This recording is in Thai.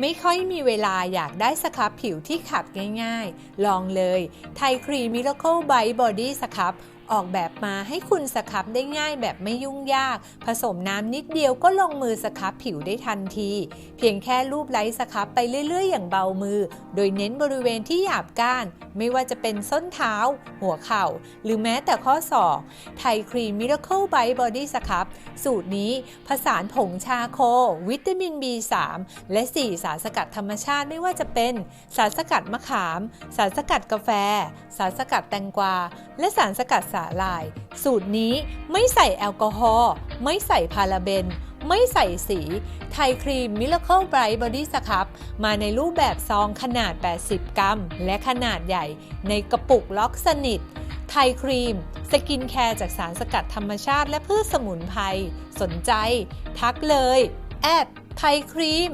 ไม่ค่อยมีเวลาอยากได้สครับผิวที่ขัดง่ายๆ ลองเลยไทยครีมมิราเคิลไบต์บอดี้สครับ ออกแบบมาให้คุณสครับได้ง่ายแบบไม่ยุ่งยาก ผสมน้ำนิดเดียวก็ลงมือสครับผิวได้ทันที เพียงแค่รูปไล้สครับไปเรื่อย ๆ อย่างเบามือ โดยเน้นบริเวณที่หยาบก้าน ไม่ว่าจะเป็นส้นเท้า หัวเข่า หรือแม้แต่ข้อศอกไทยครีมมิราเคิลไบต์บอดี้สครับสูตรนี้ผสานผงชาโค วิตามิน B3 และ 4 สารสกัดธรรมชาติไม่ว่าจะเป็น สารสกัดมะขาม สารสกัดกาแฟ สารสกัดแตงกวา และสารสกัดสาหร่าย สูตรนี้ไม่ใส่แอลกอฮอล์ไม่ใส่พาราเบน ไม่ใส่สี ไทยครีมมิ r เคิลไบรท์บอดี้สครับมาในรูปแบบซองขนาด 80 กรัม และขนาดใหญ่ ในกระปุกล็อกสนิท ไทยครีม สกินแคร์จากสารสกัดธรรมชาติและพืชสมุนไพร สนใจ ทักเลย แอดไทยครีม